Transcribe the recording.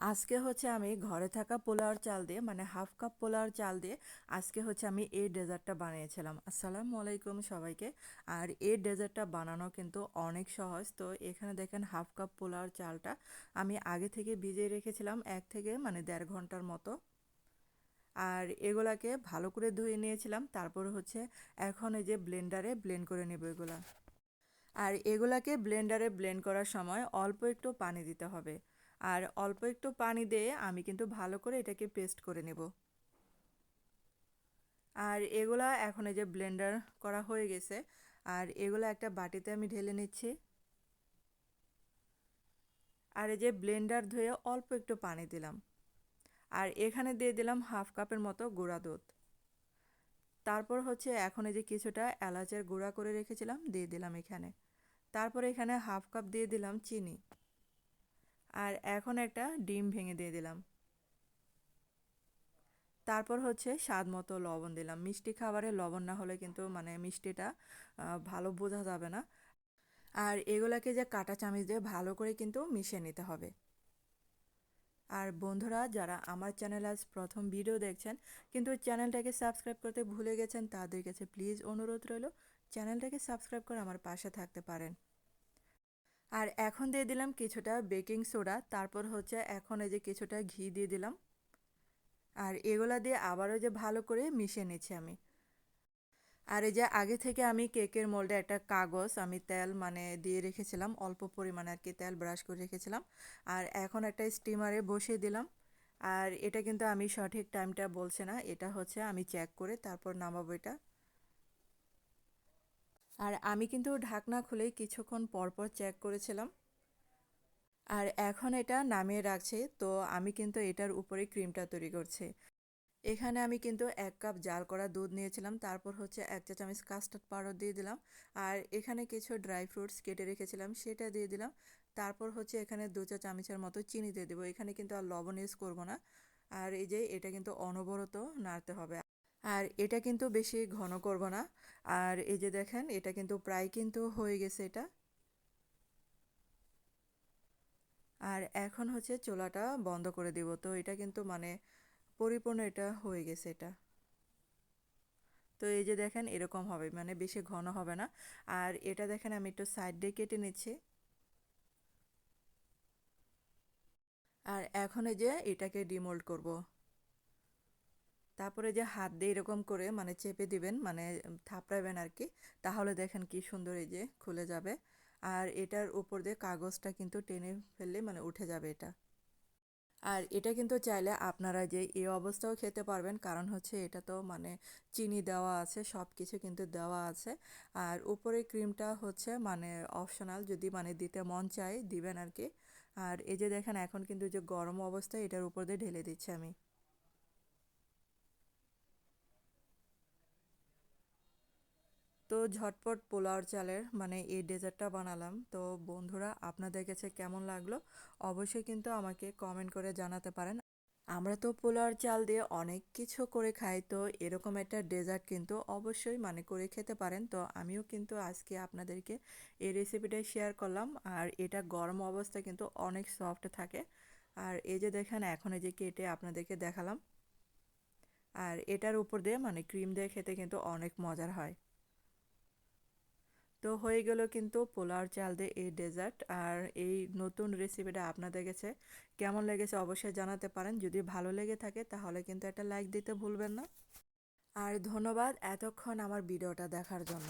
আজকে হচ্ছে আমি ঘরে থাকা পোলাওর চাল দিয়ে মানে হাফ কাপ পোলাওর চাল দিয়ে আজকে হচ্ছে আমি এই ডেজার্টটা বানিয়েছিলাম। আসসালামু আলাইকুম সবাইকে। আর এই ডেজার্টটা বানানো কিন্তু অনেক সহজ। তো এখানে দেখেন হাফ কাপ পোলাওর চালটা আমি আগে থেকে ভিজিয়ে রেখেছিলাম এক থেকে মানে দেড় ঘণ্টার মতো। আর এগুলাকে ভালো করে ধুয়ে নিয়েছিলাম। তারপর হচ্ছে এখন এই যে ব্লেন্ডারে ব্লেন্ড করে নেব এগুলা। আর এগুলাকে ব্লেন্ডারে ব্লেন্ড করার সময় অল্প একটু পানি দিতে হবে। আর অল্প একটু পানি দিয়ে আমি কিন্তু ভালো করে এটাকে পেস্ট করে নেব। আর এগুলা এখন এই যে ব্লেন্ডার করা হয়ে গেছে। আর এগুলো একটা বাটিতে আমি ঢেলে নিচ্ছি। আর এই যে ব্লেন্ডার ধুয়ে অল্প একটু পানি দিলাম। আর এখানে দিয়ে দিলাম হাফ কাপের মতো গুঁড়া দুধ। তারপর হচ্ছে এখন এই যে কিছুটা এলাচের গুঁড়া করে রেখেছিলাম, দিয়ে দিলাম এখানে। তারপর এখানে হাফ কাপ দিয়ে দিলাম চিনি। আর এখন একটা ডিম ভেঙে দিয়ে দিলাম। তারপর হচ্ছে স্বাদ মতো লবণ দিলাম। মিষ্টি খাবারে লবণ না হলে কিন্তু মানে মিষ্টিটা ভালো বোঝা যাবে না। আর এগুলাকে যে কাটা চামিচ দিয়ে ভালো করে কিন্তু মিশিয়ে নিতে হবে। আর বন্ধুরা, যারা আমার চ্যানেল আজ প্রথম ভিডিও দেখছেন, কিন্তু চ্যানেলটাকে সাবস্ক্রাইব করতে ভুলে গেছেন, তাদের কাছে প্লিজ অনুরোধ রইল, চ্যানেলটাকে সাবস্ক্রাইব করে আমার পাশে থাকতে পারেন। আর এখন দিয়ে দিলাম কিছুটা বেকিং সোডা, তারপর হচ্ছে এখন এই যে কিছুটা ঘি দিয়ে দিলাম। আর এগুলা দিয়ে আবারও যে ভালো করে মিশিয়ে নিচ্ছি আমি। আর এই যে আগে থেকে আমি কেকের মোল্ডে একটা কাগজ, আমি তেল মানে দিয়ে রেখেছিলাম, অল্প পরিমাণে আর কি তেল ব্রাশ করে রেখেছিলাম। আর এখন একটা স্টিমারে বসিয়ে দিলাম। আর এটা কিন্তু আমি সঠিক টাইমটা বলছি না, এটা হচ্ছে আমি চেক করে তারপর নামাবো এটা। আর আমি কিন্তু ঢাকনা খুলে কিছুক্ষণ পরপর চেক করেছিলাম। আর এখন এটা নামিয়ে রাখছে, তো আমি কিন্তু এটার উপরে ক্রিমটা তৈরি করছি। এখানে আমি কিন্তু এক কাপ জাল করা দুধ নিয়েছিলাম, তারপর হচ্ছে এক চা চামচ কাস্টার্ড পাউডার দিয়ে দিলাম। আর এখানে কিছু ড্রাই ফ্রুটস কেটে রেখেছিলাম, সেটা দিয়ে দিলাম। তারপর হচ্ছে এখানে দু চা চামচের মতো চিনি দিয়ে দেবো। এখানে কিন্তু আর লবণ ইউজ করব না। আর এই যে এটা কিন্তু অনবরত নাড়তে হবে। আর এটা কিন্তু বেশি ঘন করব না। আর এই যে দেখেন, এটা কিন্তু প্রায় কিন্তু হয়ে গেছে এটা। আর এখন হচ্ছে চোলাটা বন্ধ করে দিব। তো এটা কিন্তু মানে পরিপূর্ণ এটা হয়ে গেছে এটা। তো এই যে দেখেন, এরকম হবে মানে বেশি ঘন হবে না। আর এটা দেখেন, আমি একটু সাইড দিয়ে কেটে নিচ্ছি। আর এখন এই যে এটাকে ডিমোল্ড করব। তারপরে যে হাত দিয়ে এরকম করে মানে চেপে দিবেন মানে থাপড়াবেন আর কি তাহলে দেখেন কি সুন্দর এই যে খুলে যাবে। আর এটার উপর দিয়ে কাগজটা কিন্তু টেনে ফেললে মানে উঠে যাবে এটা। আর এটা কিন্তু চাইলে আপনারা যে এই অবস্থাও খেতে পারবেন, কারণ হচ্ছে এটা তো মানে চিনি দেওয়া আছে সব কিছু কিন্তু দেওয়া আছে। আর উপরে ক্রিমটা হচ্ছে মানে অপশনাল, যদি মানে দিতে মন চায় দিবেন আর কি আর এই যে দেখেন এখন কিন্তু যে গরম অবস্থায় এটার উপর দিয়ে ঢেলে দিচ্ছি আমি। তো ঝটপট পোলাওর চালের মানে এই ডেজার্টটা বানালাম। তো বন্ধুরা, আপনাদের কাছে কেমন লাগল? অবশ্যই কিন্তু আমাকে কমেন্ট করে জানাতে পারেন। আমরা তো পোলাওর চাল দিয়ে অনেক কিছু করে খাই, তো এরকম একটা ডেজার্ট কিন্তু অবশ্যই মানে করে খেতে পারেন। তো আমিও কিন্তু আজকে আপনাদেরকে এই রেসিপিটা শেয়ার করলাম। আর এটা গরম অবস্থায় কিন্তু অনেক সফট থাকে। আর এই যে দেখেন, এখন এই যে কেটে আপনাদেরকে দেখালাম। আর এটার উপর দিয়ে মানে ক্রিম দিয়ে খেতে কিন্তু অনেক মজার হয়। তো হয়ে গেল কিন্তু পোলাওর চাল দিয়ে এই ডেজার্ট আর এই নতুন রেসিপিটা আপনাদের কাছে কেমন লেগেছে অবশ্যই জানাতে পারেন। যদি ভালো লেগে থাকে তাহলে কিন্তু একটা লাইক দিতে ভুলবেন না। আর ধন্যবাদ এতক্ষণ আমার ভিডিওটা দেখার জন্য।